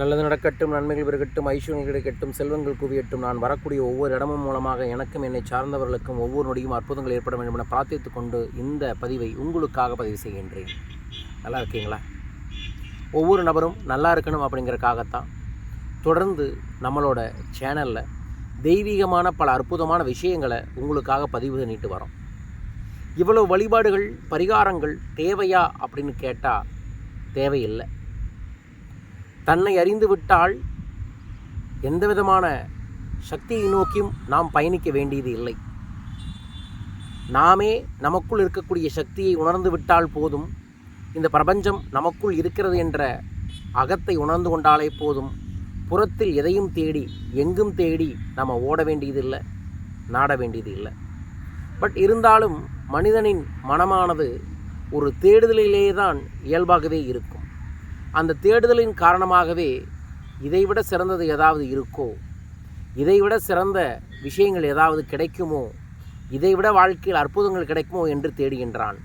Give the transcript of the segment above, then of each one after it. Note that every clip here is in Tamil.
நல்லது நடக்கட்டும் நன்மைகள் பெருகட்டும் ஐஸ்வர்யங்கள் கிடைக்கட்டும் செல்வங்கள் குவியட்டும். நான் வரக்கூடிய ஒவ்வொரு இடமும் மூலமாக எனக்கும் என்னை சார்ந்தவர்களுக்கும் ஒவ்வொரு நொடியும் அற்புதங்கள் ஏற்பட வேண்டும் என பிரார்த்தித்து கொண்டு இந்த பதிவை உங்களுக்காக பதிவு செய்கின்றேன். நல்லா இருக்கீங்களா? ஒவ்வொரு நபரும் நல்லா இருக்கணும் அப்படிங்கிறக்காகத்தான். தொடர்ந்து நம்மளோட சேனலில் தெய்வீகமான பல அற்புதமான விஷயங்களை உங்களுக்காக பதிவு பண்ணிட்டு வரோம். இவ்வளோ வழிபாடுகள் பரிகாரங்கள் தேவையா அப்படின்னு கேட்டால் தேவையில்லை. தன்னை அறிந்து விட்டால் எந்த விதமான சக்தியை நோக்கியும் நாம் பயணிக்க வேண்டியது இல்லை. நாமே நமக்குள் இருக்கக்கூடிய சக்தியை உணர்ந்து விட்டால் போதும். இந்த பிரபஞ்சம் நமக்குள் இருக்கிறது என்ற அகத்தை உணர்ந்து கொண்டாலே போதும். புறத்தில் எதையும் தேடி எங்கும் தேடி நம்ம ஓட வேண்டியதில்லை நாட வேண்டியது இல்லை பட் இருந்தாலும் மனிதனின் மனமானது ஒரு தேடுதலிலே தான் இயல்பாகவே இருக்கும். அந்த தேடுதலின் காரணமாகவே இதைவிட சிறந்தது ஏதாவது இருக்கோ? இதைவிட சிறந்த விஷயங்கள் ஏதாவது கிடைக்குமோ? இதைவிட வாழ்க்கையில் அற்புதங்கள் கிடைக்குமோ என்று தேடுகின்றான்.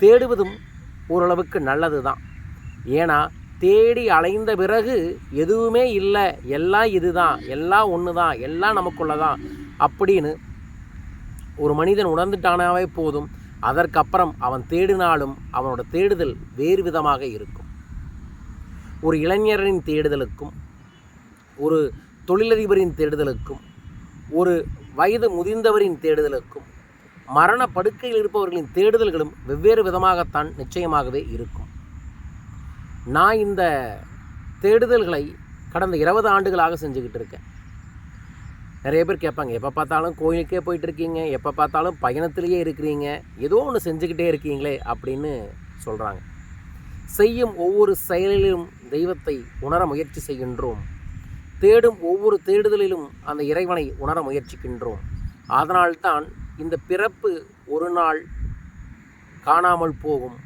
தேடுவதும் ஓரளவுக்கு நல்லது தான் ஏன்னா தேடி அலைந்த பிறகு எதுவுமே இல்லை எல்லாம் இதுதான் எல்லாம் ஒன்று தான் எல்லாம் நமக்குள்ள தான் அப்படின்னு ஒரு மனிதன் உணர்ந்துட்டானாவே போதும். அதற்கப்புறம் அவன் தேடினாலும் அவனோட தேடுதல் வேறு விதமாக இருக்கும். ஒரு இளைஞரின் தேடுதலுக்கும் ஒரு தொழிலதிபரின் தேடுதலுக்கும் ஒரு வயது முதிர்ந்தவரின் தேடுதலுக்கும் மரண படுக்கையில் இருப்பவர்களின் தேடுதல்களும் வெவ்வேறு விதமாகத்தான் நிச்சயமாகவே இருக்கும். நான் இந்த தேடுதல்களை கடந்த இருபது ஆண்டுகளாக செஞ்சுக்கிட்டு இருக்கேன். நிறைய பேர் கேட்பாங்க எப்போ பார்த்தாலும் கோயிலுக்கே போயிட்டு இருக்கீங்க எப்போ பார்த்தாலும் பயணத்திலேயே இருக்கிறீங்க ஏதோ ஒன்று செஞ்சுக்கிட்டே இருக்கீங்களே அப்படின்னு சொல்கிறாங்க செய்யும் ஒவ்வொரு செயலிலும் தெய்வத்தை உணர முயற்சி செய்கின்றோம். தேடும் ஒவ்வொரு தேடுதலிலும் அந்த இறைவனை உணர முயற்சிக்கின்றோம். அதனால்தான் இந்த பிறப்பு ஒரு நாள் காணாமல் போகும்.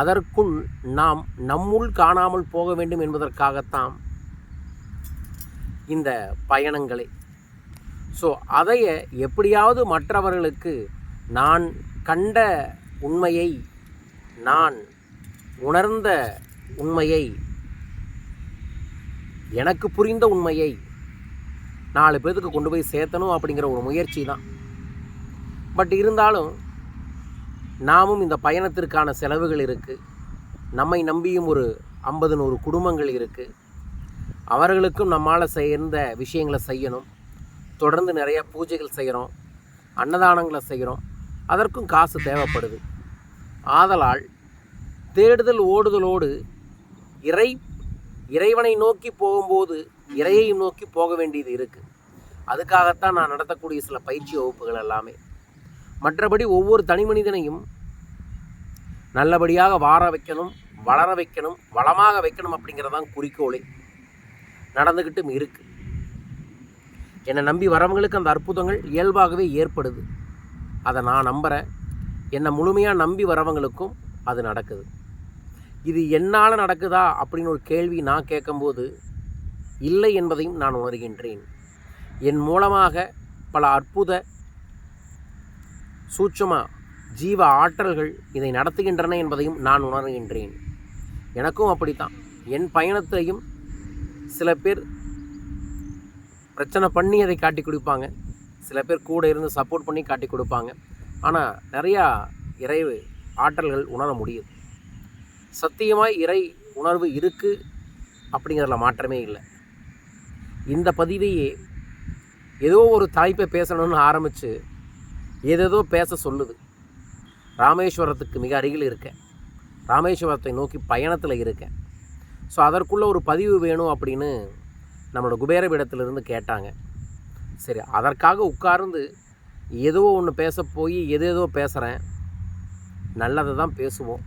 அதற்குள் நாம் நம்முள் காணாமல் போக வேண்டும் என்பதற்காகத்தான் இந்த பயணங்களே. ஸோ அதைய எப்படியாவது மற்றவர்களுக்கு நான் கண்ட உண்மையை நான் உணர்ந்த உண்மையை எனக்கு புரிந்த உண்மையை நாலு பேர்த்துக்கு கொண்டு போய் சேர்த்தணும் அப்படிங்கிற ஒரு முயற்சி தான் பட் இருந்தாலும் நாமும் இந்த பயணத்திற்கான செலவுகள் இருக்குது நம்மை நம்பியும் ஒரு ஐம்பது நூறு குடும்பங்கள் இருக்குது அவர்களுக்கும் நம்மால் சேர்ந்த விஷயங்களை செய்யணும். தொடர்ந்து நிறைய பூஜைகள் செய்கிறோம் அன்னதானங்களை செய்கிறோம் அதற்கும் காசு தேவைப்படுது. ஆதலால் தேடுதல் ஓடுதலோடு இறை இறைவனை நோக்கி போகும்போது இறையையும் நோக்கி போக வேண்டியது இருக்குது அதுக்காகத்தான் நான் நடத்தக்கூடிய சில பயிற்சி வகுப்புகள் எல்லாமே. மற்றபடி ஒவ்வொரு தனி மனிதனையும் நல்லபடியாக வார வைக்கணும் வளர வைக்கணும் வளமாக வைக்கணும் அப்படிங்கிறதான் குறிக்கோளே. நடந்துக்கிட்டும் இருக்குது என்னை நம்பி வரவங்களுக்கு அந்த அற்புதங்கள் இயல்பாகவே ஏற்படுது. அதை நான் நம்புகிறேன் என்னை முழுமையாக நம்பி வரவங்களுக்கும் அது நடக்குது. இது என்னால் நடக்குதா அப்படின்னு ஒரு கேள்வி நான் கேட்கும்போது இல்லை என்பதையும் நான் உணர்கின்றேன். என் மூலமாக பல அற்புத சூட்சமா ஜீவ ஆற்றல்கள் இதை நடத்துகின்றன என்பதையும் நான் உணர்கின்றேன். எனக்கும் அப்படித்தான். என் பயணத்தையும் சில பேர் பிரச்சனை பண்ணி அதை காட்டி கொடுப்பாங்க. சில பேர் கூட இருந்து சப்போர்ட் பண்ணி காட்டி கொடுப்பாங்க. ஆனால் நிறையா இறைவு ஆற்றல்கள் உணர முடியுது சத்தியமாய் இறை உணர்வு இருக்குது அப்படிங்கிறதுல மாற்றமே இல்லை. இந்த பதிவையே ஏதோ ஒரு தலைப்பை பேசணும்னு ஆரம்பித்து ஏதேதோ பேச சொல்லுது. ராமேஸ்வரத்துக்கு மிக அருகில் இருக்கேன். ராமேஸ்வரத்தை நோக்கி பயணத்தில் இருக்கேன். ஸோ அதற்குள்ளே ஒரு பதிவு வேணும் அப்படின்னு நம்மளோட குபேரபீடத்திலிருந்து கேட்டாங்க. சரி அதற்காக உட்கார்ந்து ஏதோ ஒன்று பேச போய் எதேதோ பேசுகிறேன் நல்லதை தான் பேசுவோம்.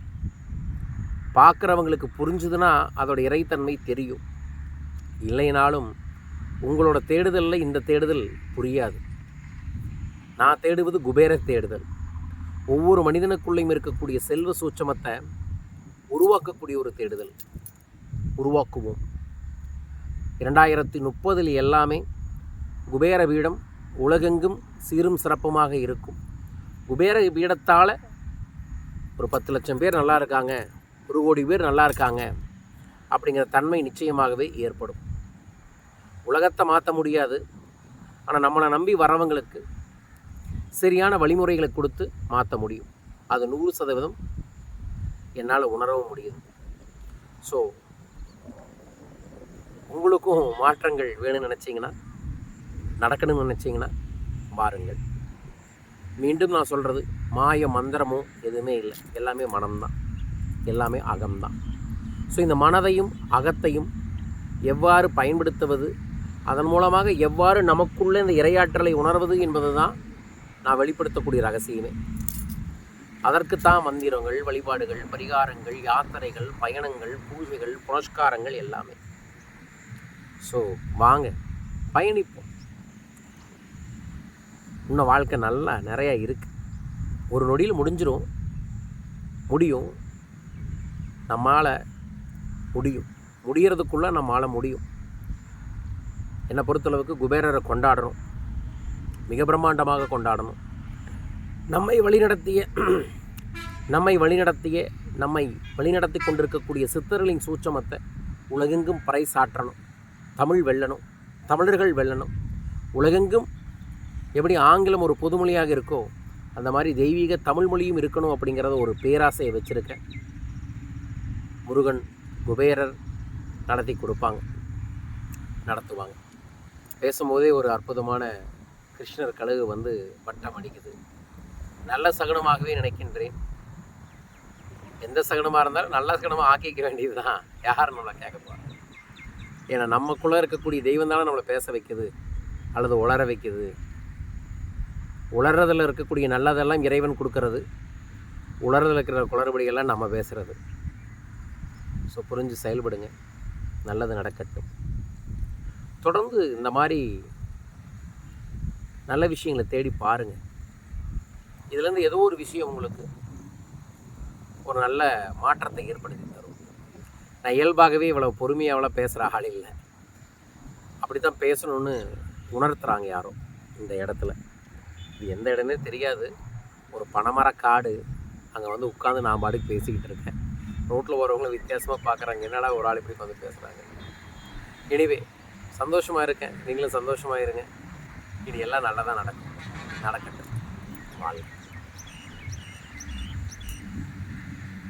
பார்க்குறவங்களுக்கு புரிஞ்சுதுன்னா அதோட இறைத்தன்மை தெரியும். இல்லைனாலும் உங்களோட தேடுதலில் இந்த தேடுதல் புரியாது. நான் தேடுவது குபேர தேடுதல். ஒவ்வொரு மனிதனுக்குள்ளேயும் இருக்கக்கூடிய செல்வ சூட்சமத்தை உருவாக்கக்கூடிய ஒரு தேடுதல். உருவாக்குவோம். இரண்டாயிரத்தி முப்பதில் எல்லாமே குபேர பீடம் உலகெங்கும் சீரும் சிறப்புமாக இருக்கும். குபேர பீடத்தால் ஒரு பத்து லட்சம் பேர் நல்லா இருக்காங்க. ஒரு கோடி பேர் நல்லா இருக்காங்க அப்படிங்கிற தன்மை நிச்சயமாகவே ஏற்படும். உலகத்தை மாற்ற முடியாது. ஆனால் நம்மளை நம்பி வரவங்களுக்கு சரியான வழிமுறைகளை கொடுத்து மாற்ற முடியும். அது நூறு சதவீதம் என்னால் உணரவும் முடியும். ஸோ உங்களுக்கும் மாற்றங்கள் வேணும்னு நினச்சிங்கன்னா நடக்கணும்னு நினச்சிங்கன்னா பாருங்கள். மீண்டும் நான் சொல்கிறது மாய மந்திரமோ எதுவுமே இல்லை. எல்லாமே மனம்தான். எல்லாமே அகம்தான். ஸோ இந்த மனதையும் அகத்தையும் எவ்வாறு பயன்படுத்துவது அதன் மூலமாக எவ்வாறு நமக்குள்ளே இந்த இரையாற்றலை உணர்வது என்பது தான் நான் வெளிப்படுத்தக்கூடிய ரகசியமே. அதற்குத்தான் மந்திரங்கள் வழிபாடுகள் பரிகாரங்கள் யாத்திரைகள் பயணங்கள் பூஜைகள் புனஸ்காரங்கள் எல்லாமே. ஸோ வாங்க பயணிப்போம். இன்னும் வாழ்க்கை நல்லா நிறையா இருக்குது ஒரு நொடியில் முடிஞ்சிடும் முடியும். நம்மால் முடியும். முடிகிறதுக்குள்ளே நம்மளால் முடியும். என்னை பொறுத்தளவுக்கு குபேரரை கொண்டாடணும். மிக பிரம்மாண்டமாக கொண்டாடணும். நம்மை வழிநடத்திய நம்மை வழிநடத்திய நம்மை வழிநடத்தி கொண்டிருக்கக்கூடிய சித்தர்களின் சூட்சமத்தை உலகெங்கும் பறைசாற்றணும். தமிழ் வெல்லணும். தமிழர்கள் வெல்லணும். உலகெங்கும் எப்படி ஆங்கிலம் ஒரு பொதுமொழியாக இருக்கோ அந்த மாதிரி தெய்வீக தமிழ் மொழியும் இருக்கணும் அப்படிங்கிறத ஒரு பேராசையை வச்சுருக்கேன். முருகன் குபேரர் நடத்தி கொடுப்பாங்க நடத்துவாங்க. பேசும்போதே ஒரு அற்புதமான கிருஷ்ணர் கழுகு வந்து வட்டம் அடிக்குது. நல்ல சகுனமாகவே நினைக்கின்றேன். எந்த சகுனமாக இருந்தாலும் நல்ல சகுனமாக ஆக்கிக்க வேண்டியது தான் யார் நம்மளை கேட்க போகிறாங்க ஏன்னா நமக்குள்ளே இருக்கக்கூடிய தெய்வம் தானே நம்மளை பேச வைக்குது அல்லது உளர வைக்குது. உளறதில் இருக்கக்கூடிய நல்லதெல்லாம் இறைவன் கொடுக்கறது. உளறதில் இருக்கிற குளறுபடியெல்லாம் நம்ம பேசுகிறது ஸோ புரிஞ்சு செயல்படுங்க. நல்லது நடக்கட்டும். தொடர்ந்து இந்த மாதிரி நல்ல விஷயங்களை தேடி பாருங்கள் இதுலேருந்து ஏதோ ஒரு விஷயம் உங்களுக்கு ஒரு நல்ல மாற்றத்தை ஏற்படுத்தி தரும். நான் இயல்பாகவே இவ்வளோ பொறுமையாக அவ்வளோ பேசுகிற ஆள் இல்லை. அப்படி தான் பேசணும்னு உணர்த்துறாங்க யாரும் இந்த இடத்துல. இது எந்த இடமே தெரியாது. ஒரு பனைமர காடு அங்கே வந்து உட்காந்து நான் பாட்டுக்கு பேசிக்கிட்டு இருக்கேன். ரோட்டில் வரவங்களும் வித்தியாசமாக பார்க்குறாங்க. என்னடா ஒரு ஆள் இப்படி வந்து பேசுகிறாங்க எனிவே சந்தோஷமாக இருக்கேன். நீங்களும் சந்தோஷமாக இருங்க. இது எல்லாம் நல்லதாக நடக்கும். நடக்கட்டும். வாழ்க்கை